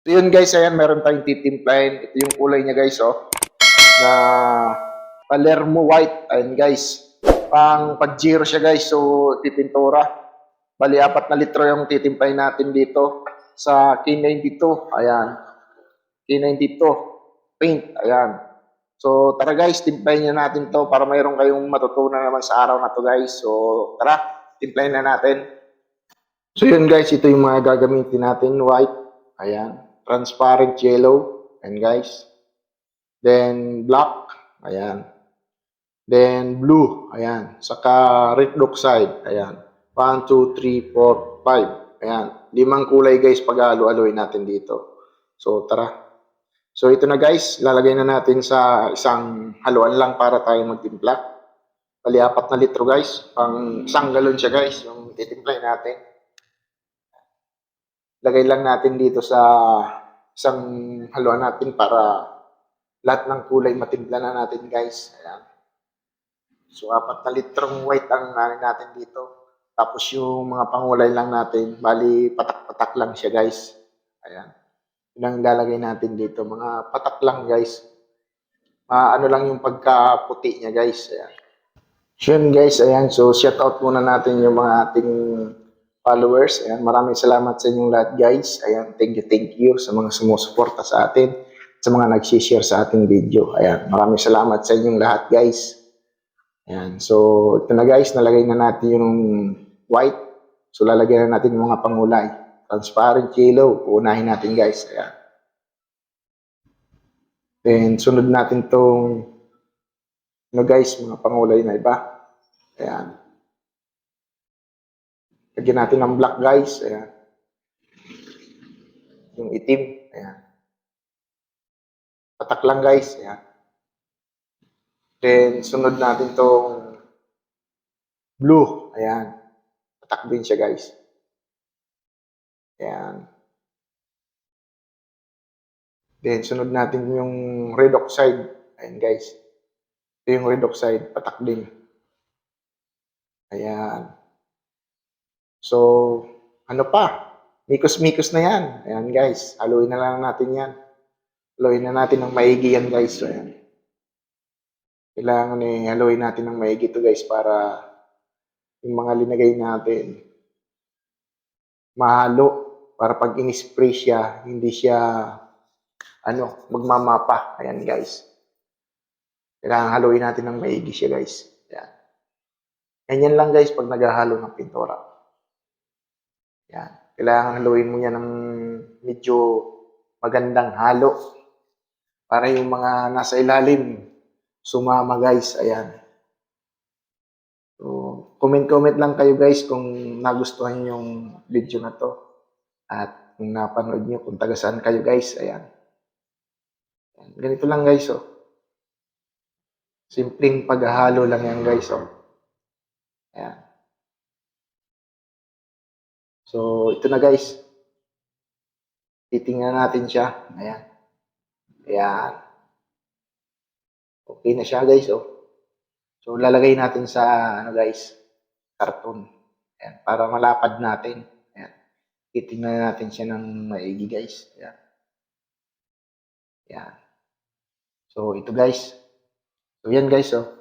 So yun guys, ayan, meron tayong titimplahin. Ito yung kulay niya guys, oh. Na Palermo white. Ayan guys. Pang pag zero siya guys, so pipintura. Bali, apat na litro yung titimplahin natin dito sa K92. Ayan. K92. Paint. Ayan. So, tara guys, timplahin na natin to para mayroon kayong matutunan naman sa araw na to guys. So, tara, timplahin na natin. So, yun guys, ito yung mga gagamitin natin. White. Ayan. Transparent yellow. Ayan guys. Then, black. Ayan. Then, blue. Ayan. Saka, red oxide. Ayan. 1, 2, 3, 4, 5. Ayan. Limang kulay guys pag halo-haloy natin dito. So, tara. So, ito na guys. Lalagay na natin sa isang haluan lang para tayo magtimpla. Bali, apat na litro guys. Pang isang galon siya guys. Yung titimplahin natin. Lagay lang natin dito sa isang haluan natin para lahat ng kulay matimpla na natin guys. Ayan. So, apat na litrong white ang ano natin dito. Tapos yung mga pangulay lang natin, bali patak-patak lang siya guys. Ayan. Yun ang lalagay natin dito. Mga patak lang guys. Ma ano lang yung pagkaputi niya guys. Ayan. So yun guys, ayan. So shout out muna natin yung mga ating followers. Ayan. Maraming salamat sa inyong lahat guys. Ayan. Thank you, thank you sa mga sumusuporta sa atin. Sa mga nag-share sa ating video. Ayan. Maraming salamat sa inyong lahat guys. Ayan. So, ito na guys, nalagay na natin yung white. So, lalagyan na natin yung mga pangulay. Transparent yellow. Uunahin natin guys. Ayan. Then, sunod natin tong ano guys, mga pangulay na iba. Ayan. Lagyan natin ng black guys. Ayan. Yung itim. Ayan. Patak lang guys. Ayan. Then, sunod natin tong blue. Ayan. Patak din siya, guys. Ayan. Then, sunod natin yung red oxide. Ayan, guys. Ito yung red oxide. Patak din. Ayan. So, ano pa? Mikos-mikos na yan. Ayan, guys. Haluin na lang natin yan. Haluin na natin ng maigi yan, guys. So, ayan. Kailangan eh, haluin natin ng maigi to guys para yung mga linagay natin mahalo para pag in-spray siya, hindi siya ano, magmamapa. Ayan guys. Kailangan haluin natin ng maigi siya guys. Ayan. Ganyan lang guys pag naghahalo ng pintura. Ayan. Kailangan haluin mo yan ng medyo magandang halo para yung mga nasa ilalim sumama guys. Ayan. So, comment-comment lang kayo guys kung nagustuhan yung video na to. At kung napanood nyo, kung taga saan kayo guys. Ayan. Ayan. Ganito lang guys oh. Simpleng paghahalo lang yan guys oh. Ayan. So, ito na guys. Titingnan natin siya. Ayan. Ayan. Okay na siya guys, oh. So lalagay natin sa ano guys, karton. Ayan, para malapad natin. Ayan. Titingnan natin siya ng maigi guys. Ayan. Ayan. So ito guys. So yan guys, oh.